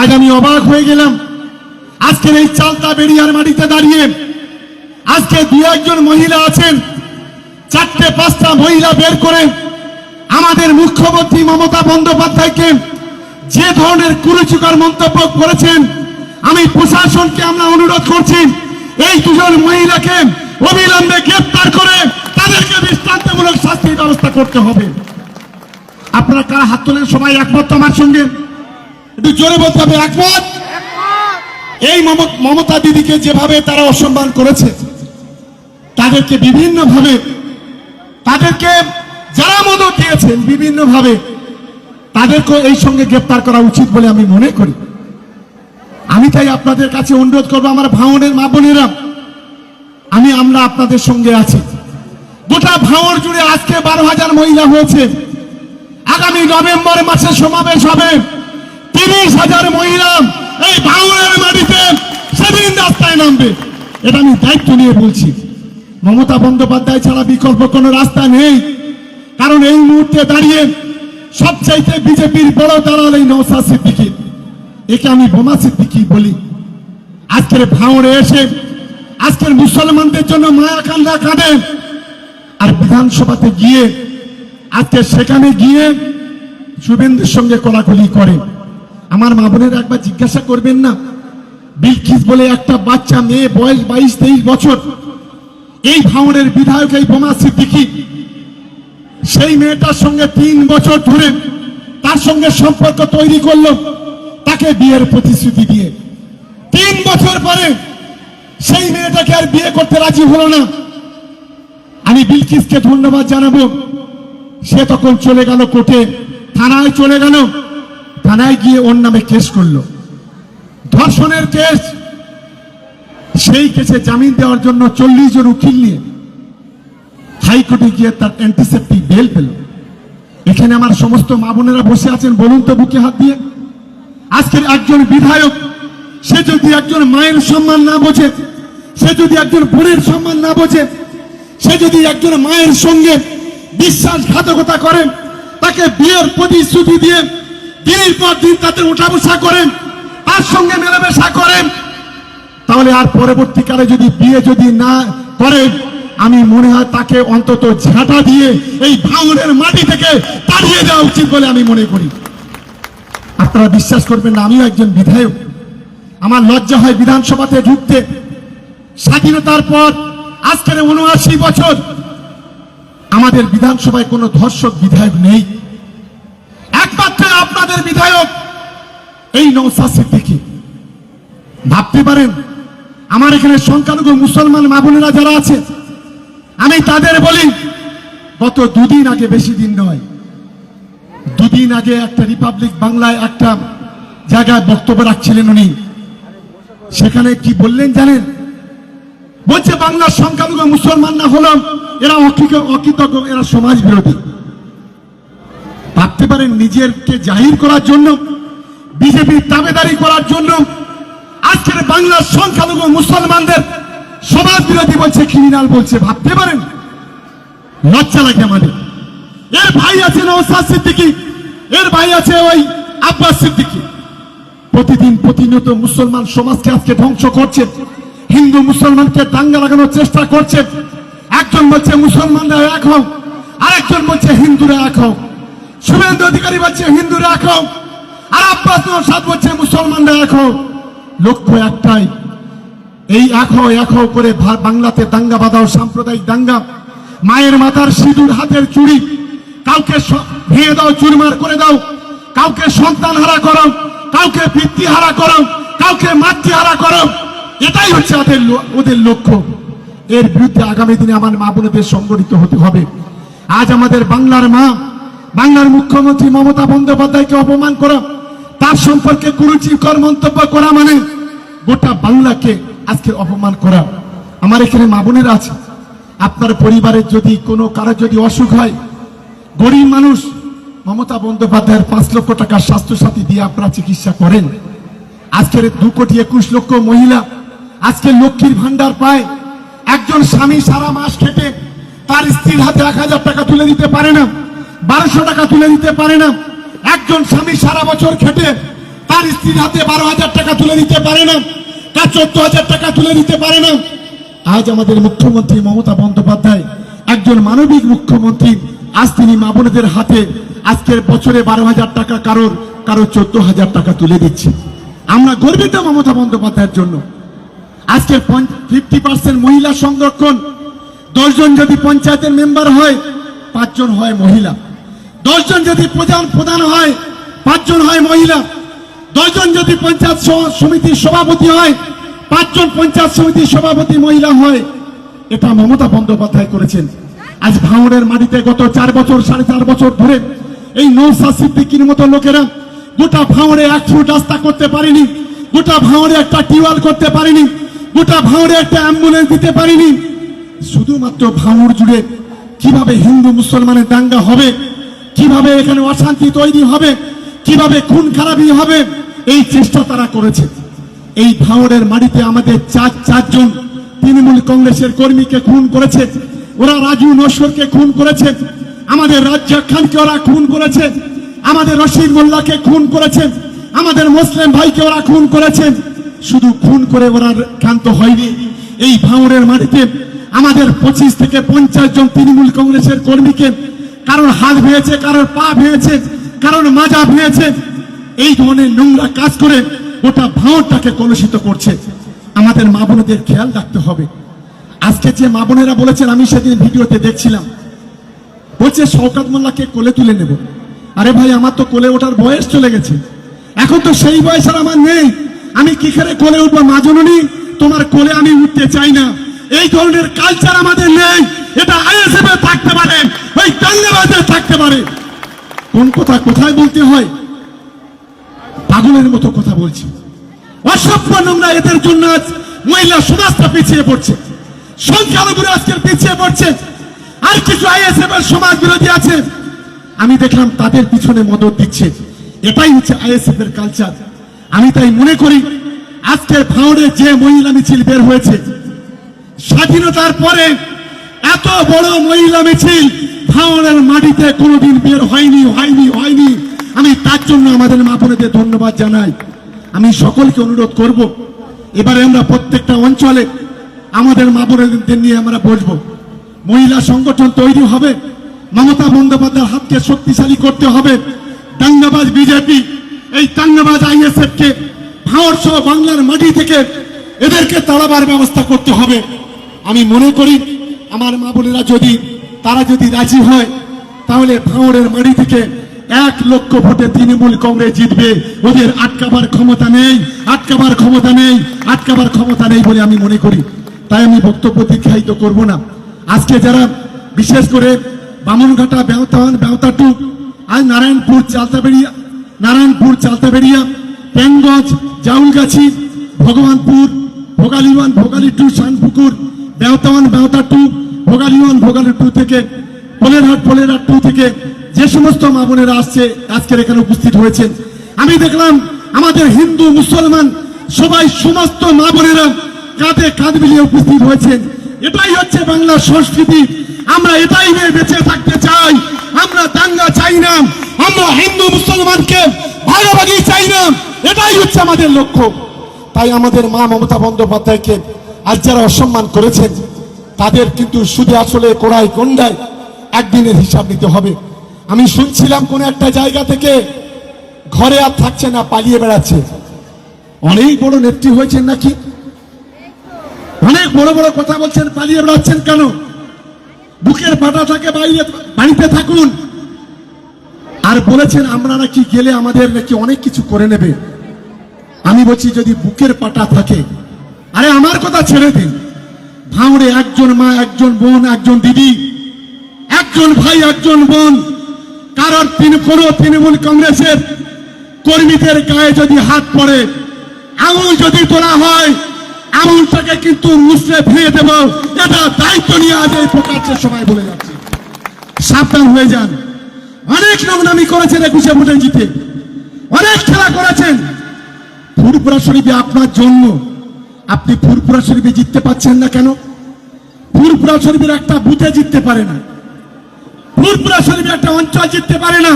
আজ আমি অবাক হয়ে গেলাম। আজকের এই চালতা বেরিয়ার মাটিতে দাঁড়িয়ে আজকে দু একজন মহিলা আছেন, চারটে, পাঁচটা মহিলা বের করে আমাদের মুখ্যমন্ত্রী মমতা বন্দ্যোপাধ্যায়কে যে ধরনের কুরুচিকর মন্তব্য করেছেন, আমি প্রশাসনকে আমরা অনুরোধ করছি, এই দুজন মহিলাকে অবিলম্বে গ্রেপ্তার করে তাদেরকে দৃষ্টান্তমূলক শাস্তির ব্যবস্থা করতে হবে। আপনারা কারা হাত তোলেন? সবাই একমত আমার সঙ্গে? একটু জোরে বলতে হবে, একমত? এই মমতা দিদিকে যেভাবে তারা অসম্মান করেছে, তাদেরকে বিভিন্নভাবে, তাদেরকে যারা মদত দিয়েছেন বিভিন্নভাবে তাদেরকে এই সঙ্গে গ্রেপ্তার করা উচিত বলে আমি মনে করি। আমি তাই আপনাদের কাছে অনুরোধ করব, আমার ভাঙনের মা বোনেরা, আমি, আমরা আপনাদের সঙ্গে আছি। গোটা ভাঙর জুড়ে আজকে বারো হাজার মহিলা হয়েছে। আগামী নভেম্বর মাসে সমাবেশ হবে। তিরিশ হাজার মহিলা এই ভাঙনের মাটিতে সেদিন রাস্তায় নামবে। এটা আমি দায়িত্ব নিয়ে বলছি। মমতা বন্দ্যোপাধ্যায় ছাড়া বিকল্প কোনো রাস্তা নেই। কারণ এই মুহূর্তে দাঁড়িয়ে সবচাইতে বিজেপির বড় দালাল এই নৌসা সিদ্দিকি। একে আমি বোমা সিদ্দিকি বলি। আজকের ভাঙড়ে এসে আজকের মুসলমানদের জন্য মায়া কান্দা কাঁদে। আর বিধানসভাতে গিয়ে আজকে সেখানে গিয়ে শুভেন্দুর সঙ্গে কোলাকুলি করে। আমার মা বোনের একবার জিজ্ঞাসা করবেন না। বিলকিস বলে একটা বাচ্চা মেয়ে বয়স বাইশ, তেইশ বছর। এই ভাঙনের বিধায়ক, এই বোমা সিদ্দিকি। সেই মেয়েটার সঙ্গে তিন বছর ধরে তার সঙ্গে সম্পর্ক তৈরি করল, তাকে বিয়ের প্রতিশ্রুতি দিয়ে। তিন বছর পরে সেই মেয়েটাকে আর বিয়ে করতে রাজি হলো না। আমি বিলকিসকে ধন্যবাদ জানাব। সে তখন চলে গেল কোর্টে, থানায় চলে গেল। থানায় গিয়ে ওর নামে কেস করল। ধর্ষণের কেস, সেই কেসে জামিন দেওয়ার জন্য চল্লিশ জন উকিল নিয়ে হাইকোর্টে গিয়ে তার অ্যান্টিসেপ্টিক বেল পেল। এখানে আমার সমস্ত মা বোনেরা বসে আছেন, বলুন তো বুকে হাত দিয়ে। আজকের একজন বিধায়ক, সে যদি একজন মায়ের সম্মান না বোঝে, সে যদি একজন বোনের সম্মান না বোঝে, সে যদি একজন মায়ের সঙ্গে বিশ্বাসঘাতকতা করেন, তাকে বিয়ের প্রতিশ্রুতি দিয়ে দিনের পর দিন তাদের উঠা বসা করেন, তার সঙ্গে মেলামেশা করেন। তাহলে আর পরবর্তীকালে যদি বিয়ে যদি না করে আমি মনে হয় তাকে অন্তত ঝাঁটা দিয়ে এই ভাঙনের মাটি থেকে তাড়িয়ে দেওয়া উচিত বলে আমি মনে করি। আপনারা বিশ্বাস করবেন না, আমিও একজন বিধায়ক। আমার লজ্জা হয় বিধানসভাতে ঢুকতে। স্বাধীনতার পর আজকের উনআশি বছর। আমাদের বিধানসভায় কোনো ধর্ষক বিধায়ক নেই। একমাত্র আপনাদের বিধায়ক? এই নৌসা সিদ্দিকী ভাবতে পারেন, আমার এখানে সংখ্যালঘু মুসলমান মা বোনেরা যারা আছে, আমি তাদের বলি, গত দুদিন আগে বেশি দিন নয়, দুদিন আগে একটা রিপাবলিক বাংলায় একটা জায়গায় বক্তব্য রাখছিলেন উনি। সেখানে কি বললেন জানেন? বলছে, বাংলার সংখ্যালঘু মুসলমান না হলাম এরা অকৃত- অকৃতজ্ঞ, এরা সমাজ বিরোধী ভাবতে নিজেরকে জাহির করার জন্য বিজেপির দাবেদারি করার জন্য, আজকের বাংলার সংখ্যালঘু মুসলমানদের সমাজ বিরোধী বলছে ক্রিমিনাল বলছে, ভাবতে পারেন? লজ্জা লাগে আমাদের। এর ভাই আছে নৌসাদ সিদ্দিকি, এর ভাই আছে ওই আব্বাস সিদ্দিকি। প্রতিদিন প্রতিনিয়ত মুসলমান সমাজকে আজকে ধ্বংস করছে, হিন্দু মুসলমানকে দাঙ্গা লাগানোর চেষ্টা করছে। একজন বলছে, মুসলমানরা এক হোক আরেকজন বলছে, হিন্দুরা এক হোক শুভেন্দু অধিকারী বলছে, হিন্দুরা হোক আর আব্বাস নৌসাদ বলছে, মুসলমানরা হোক লক্ষ্য একটাই। এই হও এক করে বাংলাতে দাঙ্গা বাঁধাও সাম্প্রদায়িক দাঙ্গা। মায়ের মাথার সিঁদুর হাতের চুড়ি। কাউকে ভেঙে দাও, চুরমার করে দাও। কাউকে সন্তান হারা করো, কাউকে পিতৃ হারা করো, কাউকে মাতৃ হারা করো। এটাই হচ্ছে ওদের ওদের লক্ষ্য। এর বিরুদ্ধে আগামী দিনে আমার মা বোনদের সংগঠিত হতে হবে। আজ আমাদের বাংলার মা বাংলার মুখ্যমন্ত্রী মমতা বন্দ্যোপাধ্যায়কে অপমান করা, তার সম্পর্কে কুরুচিকর মন্তব্য করা মানে গোটা বাংলাকে আজকে অপমান করা। আমার এখানে মা বোনেরা আছে, আপনার পরিবারের যদি কোনো কারও যদি অসুখ হয়, গরিব মানুষ, মমতা বন্দ্যোপাধ্যায়ের পাঁচ লক্ষ টাকা স্বাস্থ্যসাথী দিয়ে আপনারা চিকিৎসা করেন। আজকের দু কোটি একুশ লক্ষ মহিলা, আজকে লক্ষ্মীর ভান্ডার পায়। একজন স্বামী সারা মাস খেটে তার স্ত্রীর হাতে এক হাজার টাকা তুলে দিতে পারে না। বারোশো টাকা তুলে দিতে পারে না। একজন স্বামী সারা বছর খেটে তার স্ত্রীর হাতে বারো হাজার টাকা তুলে দিতে পারে না। তার চোদ্দ হাজার টাকা তুলে দিতে পারে না। আজ আমাদের মুখ্যমন্ত্রী মমতা বন্দ্যোপাধ্যায় একজন মানবিক মুখ্যমন্ত্রী। আজ তিনি মা বোনেদের হাতে আজকের বছরে বারো হাজার টাকা কারোর কারও চোদ্দ হাজার টাকা তুলে দিচ্ছে। আমরা গর্বিত মমতা বন্দ্যোপাধ্যায়ের জন্য। আজকে ফিফটি পার্সেন্ট মহিলা সংরক্ষণ। দশজন যদি পঞ্চায়েতের মেম্বার হয়, পাঁচজন হয় মহিলা। দশজন যদি প্রধান প্রধান হয়, পাঁচজন হয় মহিলা, দশজন যদি পঞ্চায়েত সমিতির সভাপতি হয়, পাঁচজন পঞ্চায়েত সমিতির সভাপতি মহিলা হয়। এটা মমতা বন্দ্যোপাধ্যায় করেছেন। আজ ভাঙড়ের মাটিতে গত চার বছর, সাড়ে চার বছর ধরে এই নৌসা সিদ্দিকির মতো লোকেরা গোটা ভাঙড়ে এক ফুট রাস্তা করতে পারেনি, গোটা ভাঙড়ে একটা টিউবওয়েল করতে পারেনি, গোটা ভাঙড়ে একটা অ্যাম্বুলেন্স দিতে পারেনি। শুধুমাত্র ভাঙড় জুড়ে কীভাবে হিন্দু মুসলমানের দাঙ্গা হবে কীভাবে এখানে অশান্তি তৈরি হবে? কীভাবে খুন খারাপি হবে? এই চেষ্টা তারা করেছে। এই ভাঙড়ের মাটিতে আমাদের চার, চারজন তৃণমূল কংগ্রেসের কর্মীকে খুন করেছে। ওরা রাজু নস্করকে খুন করেছে। আমাদের রাজ্জাক খানকে ওরা খুন করেছে। আমাদের রশিদ মোল্লাকে খুন করেছে। আমাদের মুসলিম ভাইকে ওরা খুন করেছে। শুধু খুন করে ওরা ক্ষান্ত হয়নি। এই ভাঙড়ের মাটিতে আমাদের পঁচিশ থেকে পঞ্চাশ জন তৃণমূল কংগ্রেসের কর্মীকে কারোর হাত ভেঙেছে কারোর পা ভেঙেছে কারোর মাজা ভেঙেছে। এই ধরনের নোংরা কাজ করে গোটা ভাঁড়টাকে কলুষিত করছে। আমাদের মা বোনদের খেয়াল রাখতে হবে। আজকে যে মা বোনেরা বলেছেন, আমি সেদিন ভিডিওতে দেখছিলাম। বলছে, শওকাত মোল্লাকে কোলে তুলে নেব। আরে ভাই, আমার তো কোলে ওঠার বয়স চলে গেছে। এখন তো সেই বয়স আর আমার নেই। আমি কি করে কোলে উঠবো? মা জননী, তোমার কোলে আমি উঠতে চাই না। এই ধরনের কালচার আমাদের নেই। এটা থাকতে পারে ওই থাকতে পারে। কোন কথা কোথায় বলতে হয়? পাগলের মতো কথা অসভ্য নোংরা এদের জন্য আজ মহিলা সমাজটা পিছিয়ে পড়ছে। আজকে পিছিয়ে পড়ছে। আর কিছু আইএসএফ এর সমাজ বিরোধী আছে। আমি দেখলাম তাদের পিছনে মদত দিচ্ছে। এটাই হচ্ছে আইএসএফ এর কালচার আমি তাই মনে করি আজকের ভাঁড়ে যে মহিলা মিছিল বের হয়েছে, স্বাধীনতার পরে এত বড় মহিলা মিছিল ভাঙনের মাটিতে কোনোদিন বের হয়নি হয়নি হয়নি। আমি তার জন্য আমাদের মা ধন্যবাদ জানাই। আমি সকলকে অনুরোধ করব, এবারে আমরা প্রত্যেকটা অঞ্চলে আমাদের মা নিয়ে আমরা বসবো। মহিলা সংগঠন তৈরি হবে, মমতা বন্দ্যোপাধ্যায়ের হাতকে শক্তিশালী করতে হবে। দাঙ্গাবাজ বিজেপি, এই দাঙ্গাবাজ আইএসএফ কে ভাঁড় সহ বাংলার মাটি থেকে এদেরকে তাড়াবার ব্যবস্থা করতে হবে। আমি মনে করি আমার মা বোনেরা যদি, তারা যদি রাজি হয়, তাহলে ভাঙড়ের মাটি থেকে এক লক্ষ ভোটে তৃণমূল কংগ্রেস জিতবে। ওদের আটকাবার ক্ষমতা নেই, আটকাবার ক্ষমতা নেই, আটকাবার ক্ষমতা নেই বলে আমি মনে করি। তাই আমি বক্তব্য দীক্ষায়িত করব না। আজকে যারা বিশেষ করে বামনঘাটা ব্যবতান ব্যবতাটু আর Narayanpur, Chaltaberia Narayanpur, Chaltaberia, Panganj, Jaulgachhi, Bhagabanpur Bhogali one Bhogali two Shanpukur Behta one Behta two Bhogali two থেকে, পোলেরহাট পোলেরহাট টু থেকে যে সমস্ত মা বোনেরা আসছে, আজকের এখানে উপস্থিত হয়েছেন। আমি দেখলাম আমাদের হিন্দু, মুসলমান, সবাই সমস্ত মা বোনেরা কাঁধে কাঁধ মিলিয়ে উপস্থিত হয়েছেন। এটাই হচ্ছে বাংলার সংস্কৃতি। আমরা এটাই নিয়ে বেঁচে থাকতে চাই। আমরা দাঙ্গা চাই না। আমরা হিন্দু, মুসলমানকে ভাগাভাগি চাই না। এটাই হচ্ছে আমাদের লক্ষ্য। তাই আমাদের মা মমতা বন্দ্যোপাধ্যায়কে আজ যারা অসম্মান করেছেন, তাদের কিন্তু সুদে আসলে কোড়াই গন্ডায় একদিনের হিসাব নিতে হবে। আমি শুনছিলাম কোন একটা জায়গা থেকে ঘরে আর থাকছে না, পালিয়ে বেড়াচ্ছে। অনেক বড় নেত্রী হয়েছেন নাকি? অনেক বড় বড় কথা বলছেন, পালিয়ে বেড়াচ্ছেন কেন? বুকের পাটা থাকে বাইরে বাড়িতে থাকুন। আর বলেছেন, আমরা নাকি গেলে আমাদের নাকি অনেক কিছু করে নেবে। আমি বলছি, যদি বুকের পাটা থাকে আরে আমার কথা ছেড়ে দিন ভাঙড়ে একজন মা, একজন বোন, একজন দিদি, একজন ভাই, একজন বোন, কারোর তিন কোনো তৃণমূল কংগ্রেসের কর্মীদের গায়ে যদি হাত পড়ে, আঙুল যদি তোলা হয়, আঙুলটাকে কিন্তু মুসলে ভেঙে দেব। এটা দায়িত্ব নিয়ে আজ এই প্রকাশের সময় বলে যাচ্ছে। সাবধান হয়ে যান। অনেক নোংরামি করেছেন একুশে ভোটে জিতে। অনেক খেলা করেছেন। ফুরপুরা শরীফে আপনার জন্ম। আপনি ফুরপুরা শরীফে জিততে পাচ্ছেন না কেন? ফুরপুরা শরীফের একটা বুথে জিততে পারে না। ফুরপুরা শরীফের একটা অঞ্চল জিততে পারে না।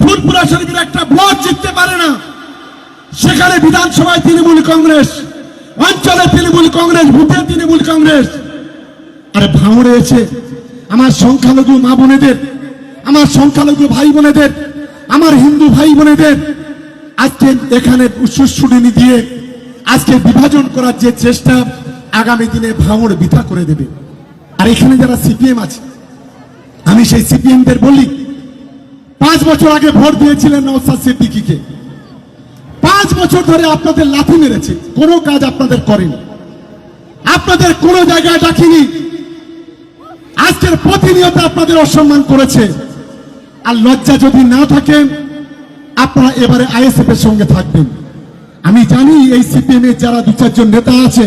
ফুরপুরা শরীফের একটা ব্লক জিততে পারে না। সেখানে বিধানসভায় তৃণমূল কংগ্রেস, অঞ্চলে তৃণমূল কংগ্রেস, বুথে তৃণমূল কংগ্রেস। আরে ভাঙড়ে এসে আমার সংখ্যালঘু মা বোনেদের, আমার সংখ্যালঘু ভাই বোনেদের, আমার হিন্দু ভাই বোনেদের, আজকে এখানে সুশ্রুডিনি দিয়ে আজকে বিভাজন করার যে চেষ্টা আগামী দিনে ভাঙড় বিথা করে দেবে। আর এখানে যারা সিপিএম আছে, আমি সেই সিপিএমদের বলি, পাঁচ বছর আগে ভোট দিয়েছিলেন নওসাদ সিদ্দিকিকে। পাঁচ বছর ধরে আপনাদের লাথি মেরেছে, কোনো কাজ আপনাদের করেনি। আপনাদের কোনো জায়গায় ডাকিনি। আজকের প্রতিনিয়ত আপনাদের অসম্মান করেছে। আর লজ্জা যদি না থাকে, আপনারা এবারে আইএসএফ এর সঙ্গে থাকবেন। আমি জানি এই সিপিএম এর যারা দু চারজন নেতা আছে,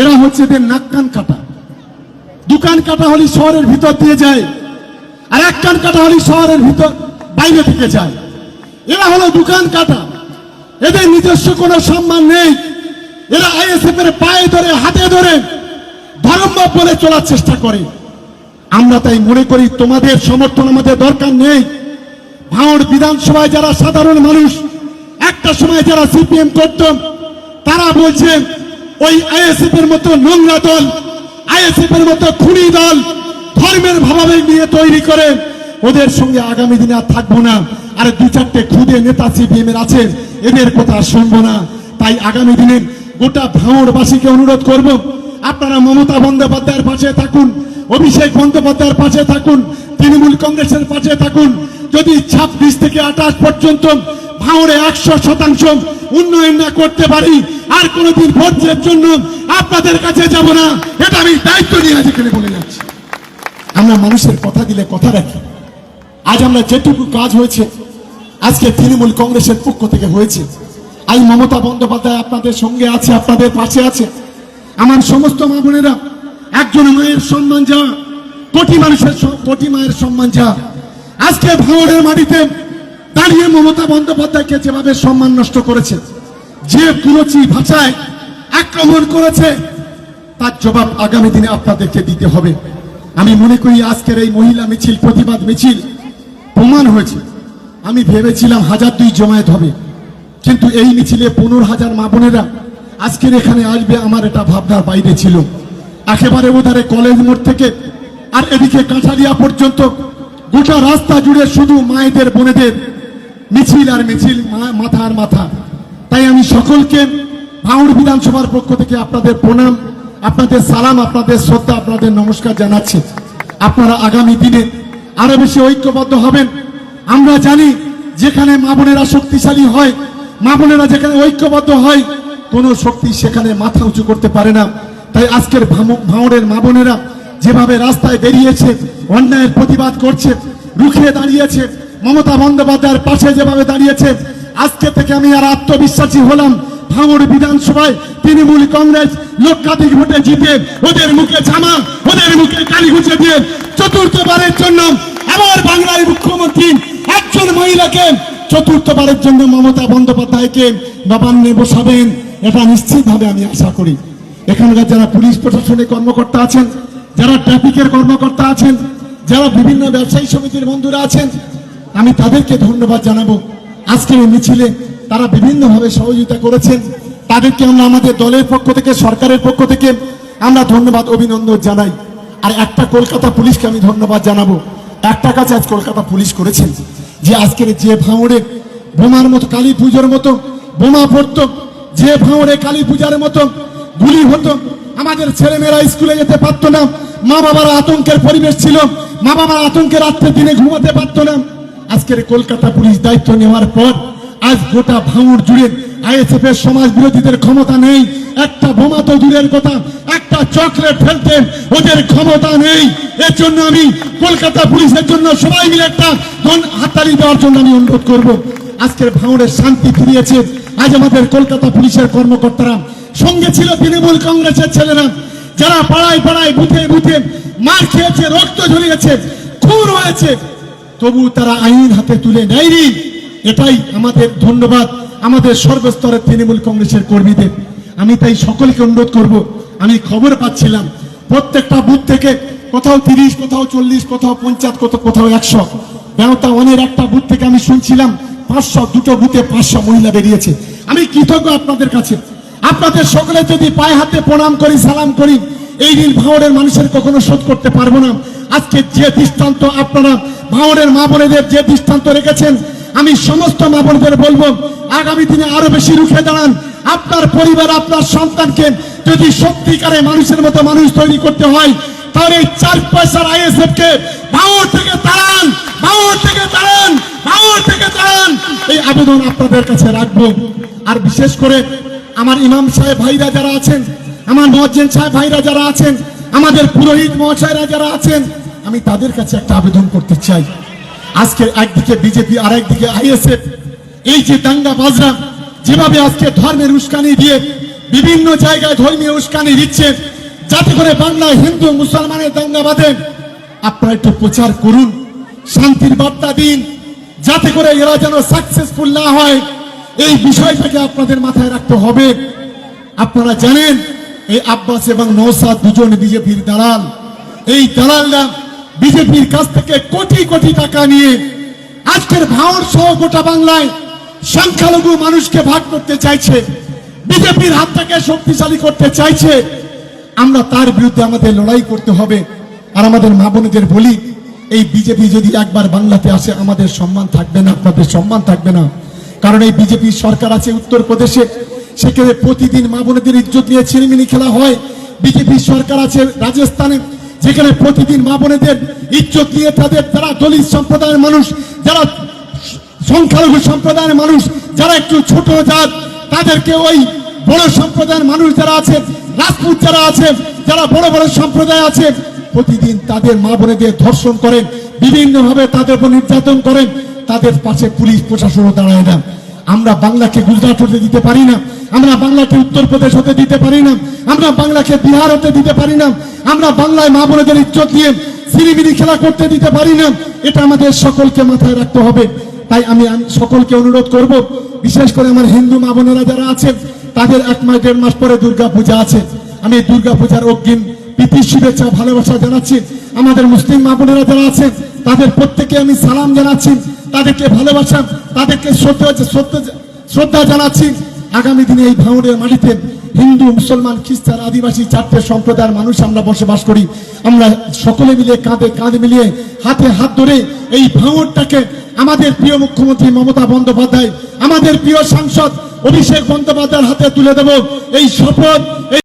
এরা হচ্ছে এদের নাক কান কাটা। দোকান কাটা হলে শহরের ভিতর দিয়ে যায়, আর এক কান কাটা হলে শহরের ভিতর বাইরে থেকে যায়। এরা হলো দোকান কাটা। এদের নিজস্ব কোনো সম্মান নেই। এরা আইএসএফ এর পায়ে ধরে, হাতে ধরে ধর্ম বলে চলার চেষ্টা করে। আমরা তাই মনে করি তোমাদের সমর্থন আমাদের দরকার নেই। ভাঙড় বিধানসভায় যারা সাধারণ মানুষ একটা সময় যারা সিপিএম করত, তারা বলছেন ওই আইএসএফ এর মতো নোংরা দল, আইএসএফ এর মতো খুনি দল, ধর্মের ভাবাবেগ নিয়ে তৈরি করে, ওদের সঙ্গে আগামী দিনে আর থাকব না। আর দু চারটে খুদে নেতা সিপিএম এর আছে, এদের কথা শুনব না। তাই আগামী দিনে গোটা ভাঙড়বাসীকে অনুরোধ করব, আপনারা মমতা বন্দ্যোপাধ্যায়ের পাশে থাকুন, অভিষেক বন্দ্যোপাধ্যায়ের পাশে থাকুন, তৃণমূল কংগ্রেসের পাশে থাকুন। যদি ছাব্বিশ থেকে আঠাশ পর্যন্ত ভাঙড়ে একশো শতাংশ উন্নয়ন না করতে পারি, আর কোনোদিন ভোটের জন্য আপনাদের কাছে যাব না, এটা আমি দায়িত্ব নিয়ে আজ এখানে বলে যাচ্ছি। আমরা মানুষের কথা দিলে কথা রাখি। আজ আমরা যেটুকু কাজ হয়েছে, আজকে তৃণমূল কংগ্রেসের পক্ষ থেকে হয়েছে। আজ মমতা বন্দ্যোপাধ্যায় আপনাদের সঙ্গে আছে, আপনাদের পাশে আছে। আমার সমস্ত মা বোনেরা, একজন মায়ের সম্মান যা, কোটি মানুষের কোটি মায়ের সম্মান যা। আজকে ভাঙড়ের মাটিতে দাঁড়িয়ে মমতা বন্দ্যোপাধ্যায়কে যেভাবে সম্মান নষ্ট করেছে, যে কুরচি ভাষায় আক্রমণ করেছে, তার জবাব আগামী দিনে আপনাদেরকে দিতে হবে। আমি মনে করি আজকের এই মহিলা মিছিল, প্রতিবাদ মিছিল প্রমাণ হয়েছে। আমি ভেবেছিলাম হাজার দুই জমায়েত হবে, কিন্তু এই মিছিলে পনেরো হাজার মা বোনেরা আজকের এখানে আসবে আমার এটা ভাবনার বাইরে ছিল। একেবারে ওধারে কলেজ মোড় থেকে আর এদিকে কাঁঠালিয়া পর্যন্ত গোটা রাস্তা জুড়ে শুধু মায়েদের, বোনেদের মিছিল আর মিছিল মাথা আর মাথা। তাই আমি সকলকে ভাঙড় বিধানসভার পক্ষ থেকে আপনাদের প্রণাম, আপনাদের সালাম, আপনাদের শ্রদ্ধা, আপনাদের নমস্কার জানাচ্ছি। আপনারা আগামী দিনে আরও বেশি ঐক্যবদ্ধ হবেন। আমরা জানি যেখানে মা বোনেরা শক্তিশালী হয়, মা বোনেরা যেখানে ঐক্যবদ্ধ হয়, কোনো শক্তি সেখানে মাথা উঁচু করতে পারে না। তাই আজকের ভাঙ- ভাঙড়ের মা বোনেরা যেভাবে রাস্তায় বেরিয়েছে, অন্যায়ের প্রতিবাদ করছে, রুখে দাঁড়িয়েছে মমতা বন্দ্যোপাধ্যায়ের পাশে যেভাবে দাঁড়িয়েছে আজকে থেকে আমি আর আত্মবিশ্বাসী হলাম। ভাঙড় বিধানসভায় তৃণমূল কংগ্রেস লক্ষাধিক ভোটে জিতে ওদের মুখে জামা ওদের মুখে কালি ঘুষে দিয়ে চতুর্থবারের জন্য আবার বাংলার মুখ্যমন্ত্রী একজন মহিলাকে চতুর্থবারের জন্য মমতা বন্দ্যোপাধ্যায়কে নবান্নে বসাবেন এটা নিশ্চিতভাবে আমি আশা করি। এখানকার যারা পুলিশ প্রশাসনের কর্মকর্তা আছেন, যারা ট্রাফিকের কর্মকর্তা আছেন, যারা বিভিন্ন ব্যবসায়ী সমিতির বন্ধুরা আছেন আমি তাদেরকে ধন্যবাদ জানাব। আজকের এই মিছিলে তারা বিভিন্নভাবে সহযোগিতা করেছেন। তাদেরকে আমরা আমাদের দলের পক্ষ থেকে, সরকারের পক্ষ থেকে আমরা ধন্যবাদ, অভিনন্দন জানাই। আর একটা কলকাতা পুলিশকে আমি ধন্যবাদ জানাব। একটা কাজ আজ কলকাতা পুলিশ করেছেন, যে আজকের যে ভাঙড়ে বোমার মতো, কালী পুজোর মতো, বোমা পড়তো, যে ভাঙড়ে কালী পূজার মতো, গুলি হতো, আমাদের ছেলেমেয়েরা স্কুলে যেতে পারতো না মা বাবার আতঙ্কের পরিবেশ ছিল মা বাবার আতঙ্কের রাত্রে দিনে ঘুমাতে পারতো না। আজকের কলকাতা পুলিশ দায়িত্ব নেওয়ার পর আজ গোটা ভাঙড় জুড়ে আইএসএফ এর সমাজ বিরোধীদের ক্ষমতা নেই। একটা বোমা তো দূরের কথা, একটা চকলেট ফেলতে ওদের ক্ষমতা নেই। এর জন্য আমি কলকাতা পুলিশের জন্য সবাই মিলে একটা হাততালি দেওয়ার জন্য আমি অনুরোধ করব। আজকের ভাঙড়ের শান্তি ফিরিয়েছে আজ আমাদের কলকাতা পুলিশের কর্মকর্তারা। সঙ্গে ছিল তৃণমূল কংগ্রেসের ছেলেরা, যারা পাড়ায় পাড়ায় বুথে বুথে মার খেয়েছে, রক্ত ঝরিয়েছে, খুন হয়েছে। তবু তারা আইন হাতে তুলে নেয়নি। এটাই আমাদের ধন্যবাদ। আমাদের সর্বস্তরের তৃণমূল কংগ্রেসের কর্মীদের। আমি তাই সকলকে অনুরোধ করব, আমি খবর পাচ্ছিলাম। প্রত্যেকটা বুথ থেকে কোথাও তিরিশ, কোথাও চল্লিশ, কোথাও পঞ্চাশ কোথাও কোথাও একশো। ব্যবতা অনেক একটা বুথ থেকে আমি শুনছিলাম, পাঁচশো, দুটো বুথে পাঁচশো মহিলা বেরিয়েছে। আমি কৃতজ্ঞ আপনাদের কাছে। আপনাদের সকলে যদি পায়ে হাতে প্রণাম করি, সালাম করি, এই ঋণ ভাঙড়ের মানুষের কখনো শোধ করতে পারব না। আজকে যে দৃষ্টান্ত আপনারা ভাঙড়ের মা বোনেদের যে দৃষ্টান্ত রেখেছেন, আমি সমস্ত মা বোনদের বলব, আগামী দিনে আরও বেশি রুখে দাঁড়ান। আপনার পরিবার, আপনার সন্তানকে যদি সত্যিকারে মানুষের মতো মানুষ তৈরি করতে হয়, তাহলে চার পয়সার আইএসএফ কে ভাঙড় থেকে তাড়ান ভাঙড় থেকে দাঁড়ান ভাঙড় থেকে তাড়ান। এই আবেদন আপনাদের কাছে রাখব। আর বিশেষ করে আমার ইমাম সাহেব ভাইরা যারা আছেন, আমার মজ্জেন সাহেব ভাইরা যারা আছেন আমাদের পুরোহিত মহাশয়রা যারা আছেন, আমি তাদের কাছে একটা আবেদন করতে চাই। আজকে একদিকে বিজেপি আর একদিকে আইএসএফ। এই যে দাঙ্গা বাজরা, যেভাবে আজকে ধর্মের উস্কানি দিয়ে বিভিন্ন জায়গায় ধর্মীয় উস্কানি দিচ্ছে, যাতে করে বাংলায় হিন্দু, মুসলমানের দাঙ্গা বাঁধে, আপনারা একটু প্রচার করুন, শান্তির বার্তা দিন, যাতে করে এরা যেন সাকসেসফুল না হয়। এই বিষয়টাকে আপনাদের মাথায় রাখতে হবে। আপনারা জানেন এই আব্বাস এবং নৌসাদ দুজন বিজেপির দালাল। এই দালালরা বিজেপির কাছ থেকে কোটি কোটি টাকা নিয়ে আজকের ভাওর সহ গোটা বাংলায় সংখ্যালঘু মানুষকে ভাগ করতে চাইছে। বিজেপির হাতটাকে শক্তিশালী করতে চাইছে। আমরা তার বিরুদ্ধে আমাদের লড়াই করতে হবে। আর আমাদের মা বোনদের বলি, এই বিজেপি যদি একবার বাংলাতে আসে, আমাদের সম্মান থাকবে না, আপনাদের সম্মান থাকবে না। কারণ এই বিজেপি সরকার আছে উত্তরপ্রদেশে। সেখানে প্রতিদিন মা বোনদের ইজ্জত নিয়ে ছিনিমিনি খেলা হয়। বিজেপি সরকার আছে রাজস্থানে, যেখানে প্রতিদিন মা বোনেদের ইজ্জত নিয়ে তাদের তারা দলিত সম্প্রদায়ের মানুষ, যারা সংখ্যালঘু সম্প্রদায়ের মানুষ, যারা একটু ছোট জাত, তাদেরকে ওই বড় সম্প্রদায়ের মানুষ যারা আছে, রাজপুত যারা আছে, যারা বড় বড় সম্প্রদায় আছে, প্রতিদিন তাদের মা বোনেদের ধর্ষণ করেন, বিভিন্নভাবে তাদের উপর নির্যাতন করেন, তাদের পাশে পুলিশ প্রশাসনও দাঁড়ায় না। আমরা বাংলাকে গুজরাট হতে দিতে পারি না। আমরা বাংলাকে উত্তরপ্রদেশ হতে দিতে পারি না। আমরা বাংলাকে বিহার হতে দিতে পারি না। আমরা বাংলায় মা বোনেদের ইজ্জত নিয়ে সিরিমিরি খেলা করতে দিতে পারি না। এটা আমাদের সকলকে মাথায় রাখতে হবে। তাই আমি সকলকে অনুরোধ করব, বিশেষ করে আমার হিন্দু মা বোনেরা যারা আছেন, তাদের এক মাস, দেড় মাস পরে দুর্গা পূজা আছে। আমি দুর্গা পূজার অগ্রিম প্রীতি, শুভেচ্ছা, ভালোবাসা জানাচ্ছি। আমাদের মুসলিম মা বোনেরা যারা আছেন, তাদের প্রত্যেকে আমি সালাম জানাচ্ছি। তাদেরকে ভালোবাসা, তাদেরকে শ্রদ্ধা শ্রদ্ধা জানাচ্ছি। আগামী দিনে এই ভাঙনের মাটিতে হিন্দু, মুসলমান, খ্রিস্টান, আদিবাসী চারটে সম্প্রদায়ের মানুষ আমরা বসবাস করি। আমরা সকলে মিলে কাঁধে কাঁধ মিলিয়ে হাতে হাত ধরে এই ভাঙনটাকে আমাদের প্রিয় মুখ্যমন্ত্রী মমতা বন্দ্যোপাধ্যায়, আমাদের প্রিয় সাংসদ অভিষেক বন্দ্যোপাধ্যায়ের হাতে তুলে দেব। এই শপথ